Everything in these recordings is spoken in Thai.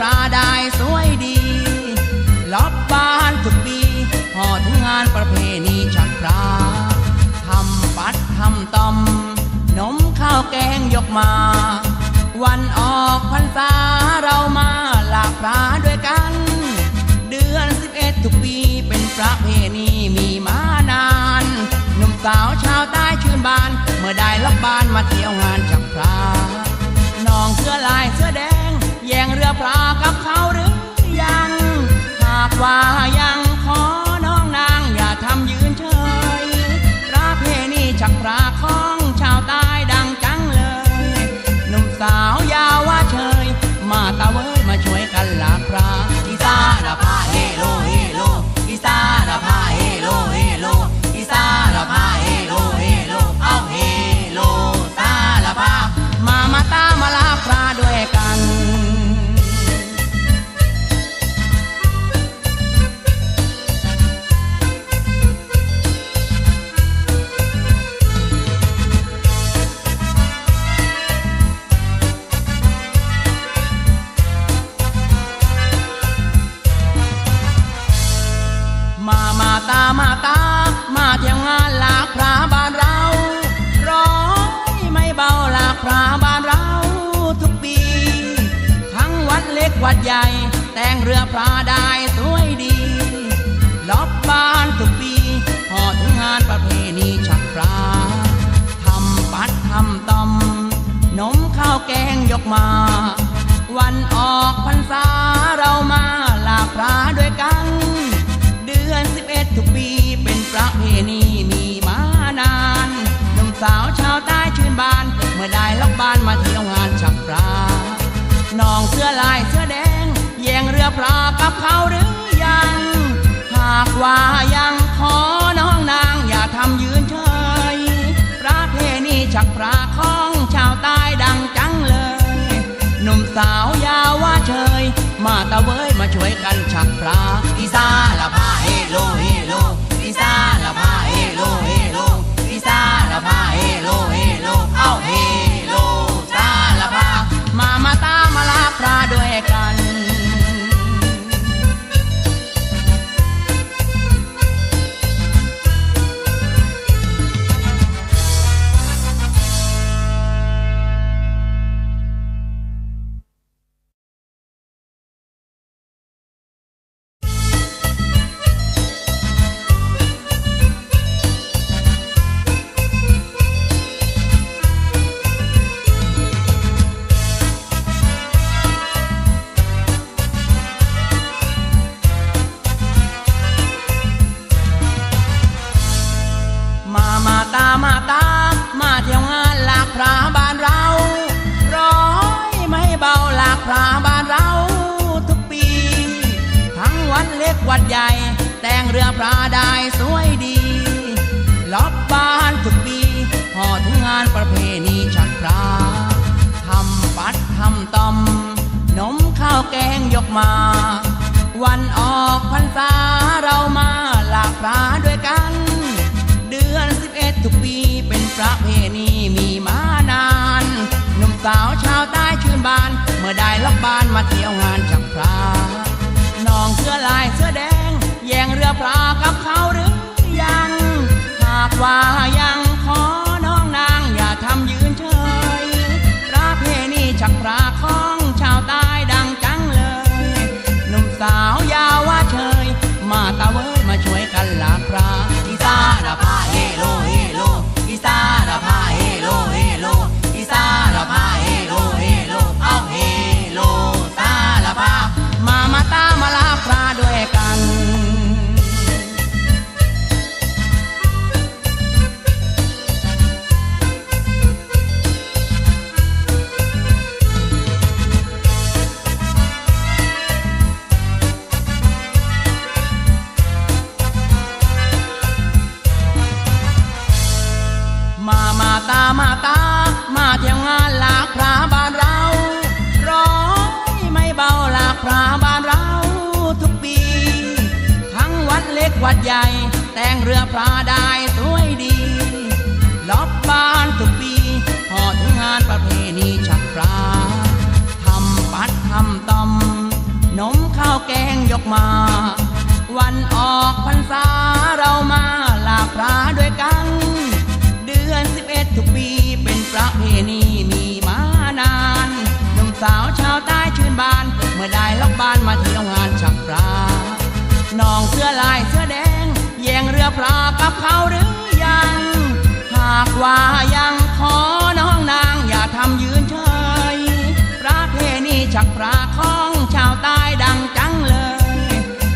วัดใหญ่แต่งเรือพระได้สวยดีลอบบ้านทุกปีพอถึงงานประเพณีชักพระทำปัดทำตอมนมข้าวแกงยกมา วันออกพรรษาเรามาหลากพระด้วยกัน เดือนสิบเอ็ดทุกปีเป็นประเพณีมีมานานหนุ่มสาวชาวใต้ชื่นบาน เมื่อได้ล็อกบ้านมาเที่ยวงานจับพระน้องเสื้อลายเสื้อแดง พรากับเขาหรือยัง หากว่ายัง มามาตามาตา มาเที่ยวงานหลากพระบ้านเราร้อยไม่เบาหลากพระบ้านเราทุกปี ทั้งวัดเล็กวัดใหญ่ แต่งเรือพระได้สวยดีลอบบ้านทุกปีพอถึงงานประเพณีชักพระทำปัดทำตอมนมข้าวแกงยกมา วันออกพรรษา มื่อได้ล็อกบ้านมาเที่ยวงานฉักปลาน้องเสื้อลายเสื้อแดงแย่งเรือพลากับเขาหรือยัง หากว่ายังขอน้องนางอย่าทำยืนเฉยประเพณีฉักปลาของชาวใต้ดังจังเลย หนุ่มสาวยาวว่าเชยมาตะเว้ยมาช่วยกันฉักพระอีสาละพาเฮโลเฮ วัดใหญ่ แต่งเรือพระได้สวยดีล็อบบ้านทุกปีพอถึงงานประเพณีชักพระทำปัดทำตอมนมข้าวแกงยกมา วันออกพรรษาเรามาหลากพระด้วยกัน เดือนสิบเอ็ดทุกปีเป็นประเพณีมีมานานหนุ่มสาวชาวใต้ชื่นบาน เมื่อได้ล็อกบ้านมาเที่ยวงานจับพระน้องเสื้อลาย ปลากับเขาหรือยัง หากว่า มามาตามาตา มาเที่ยวงานหลากพระบ้านเราร้อยไม่เบาหลากพระบ้านเราทุกปี ทั้งวัดเล็กวัดใหญ่ แต่งเรือพระได้สวยดีล็อบบ้านทุกปีพอถึงงานประเพณีชักปลาทำปัดทำตำนมข้าวแกงยกมา วันออกพรรษาเรามาลาพระด้วยกัน มื่อได้ล็อกบ้านมาเที่ยวงานฉักปลาน้องเสื้อลายเสื้อแดงแย่งเรือปลากับเขาหรือยัง หากว่ายังขอน้องนางอย่าทำยืนเฉยประเพณีฉักปลาของชาวใต้ดังจังเลย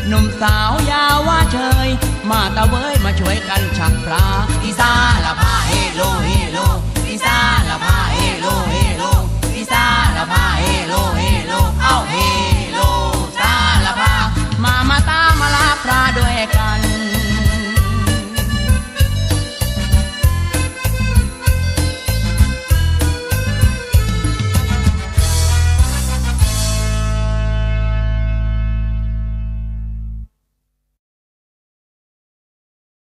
หนุ่มสาวยาวว่าเชยมาตะเวยมาช่วยกันฉักปลาอีสาละพ